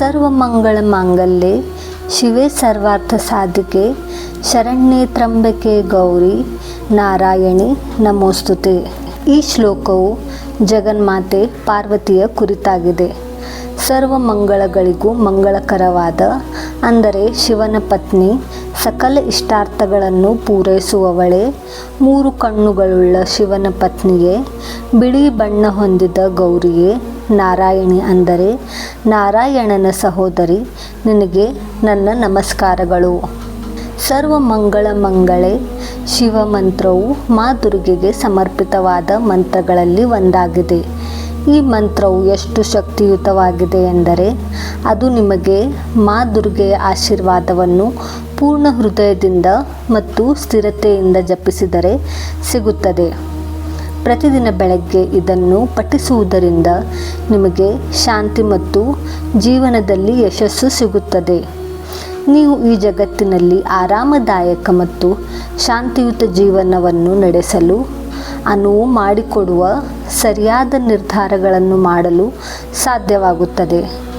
ಸರ್ವಮಂಗಳ ಮಾಂಗಲ್ಯೆ ಶಿವೆ ಸರ್ವಾರ್ಥ ಸಾಧಿಕೆ, ಶರಣ್ಯೆ ತ್ರಂಬಕೆ ಗೌರಿ, ನಾರಾಯಣಿ ನಮೋಸ್ತುತೆ. ಈ ಶ್ಲೋಕವು ಜಗನ್ಮಾತೆ ಪಾರ್ವತಿಯ ಕುರಿತಾಗಿದೆ. ಸರ್ವ ಮಂಗಳಗಳಿಗೂ ಮಂಗಳಕರವಾದ, ಅಂದರೆ ಶಿವನ ಪತ್ನಿ, ಸಕಲ ಇಷ್ಟಾರ್ಥಗಳನ್ನು ಪೂರೈಸುವವಳೆ, ಮೂರು ಕಣ್ಣುಗಳುಳ್ಳ ಶಿವನ ಪತ್ನಿಯೇ, ಬಿಳಿ ಬಣ್ಣ ಹೊಂದಿದ ಗೌರಿಯೇ ನಾರಾಯಣಿ ಅಂದರೆ, ನಾರಾಯಣನ ಸಹೋದರಿ, ನಿನಗೆ ನನ್ನ ನಮಸ್ಕಾರಗಳು. ಸರ್ವ ಮಂಗಳ ಮಂಗಳೇ. ಶಿವಮಂತ್ರವು ಮಾ ದುರ್ಗೆಗೆ ಸಮರ್ಪಿತವಾದ ಮಂತ್ರಗಳಲ್ಲಿ ಒಂದಾಗಿದೆ. ಈ ಮಂತ್ರವು ಎಷ್ಟು ಶಕ್ತಿಯುತವಾಗಿದೆ ಎಂದರೆ, ಅದು ನಿಮಗೆ ಮಾ ದುರ್ಗೆಯ ಆಶೀರ್ವಾದವನ್ನು ಪೂರ್ಣ ಹೃದಯದಿಂದ ಮತ್ತು ಸ್ಥಿರತೆಯಿಂದ ಜಪಿಸಿದರೆ ಸಿಗುತ್ತದೆ. ಪ್ರತಿದಿನ ಬೆಳಗ್ಗೆ ಇದನ್ನು ಪಠಿಸುವುದರಿಂದ ನಿಮಗೆ ಶಾಂತಿ ಮತ್ತು ಜೀವನದಲ್ಲಿ ಯಶಸ್ಸು ಸಿಗುತ್ತದೆ. ನೀವು ಈ ಜಗತ್ತಿನಲ್ಲಿ ಆರಾಮದಾಯಕ ಮತ್ತು ಶಾಂತಿಯುತ ಜೀವನವನ್ನು ನಡೆಸಲು, ಅನುವು ಮಾಡಿಕೊಡುವ ಸರಿಯಾದ ನಿರ್ಧಾರಗಳನ್ನು ಮಾಡಲು ಸಾಧ್ಯವಾಗುತ್ತದೆ.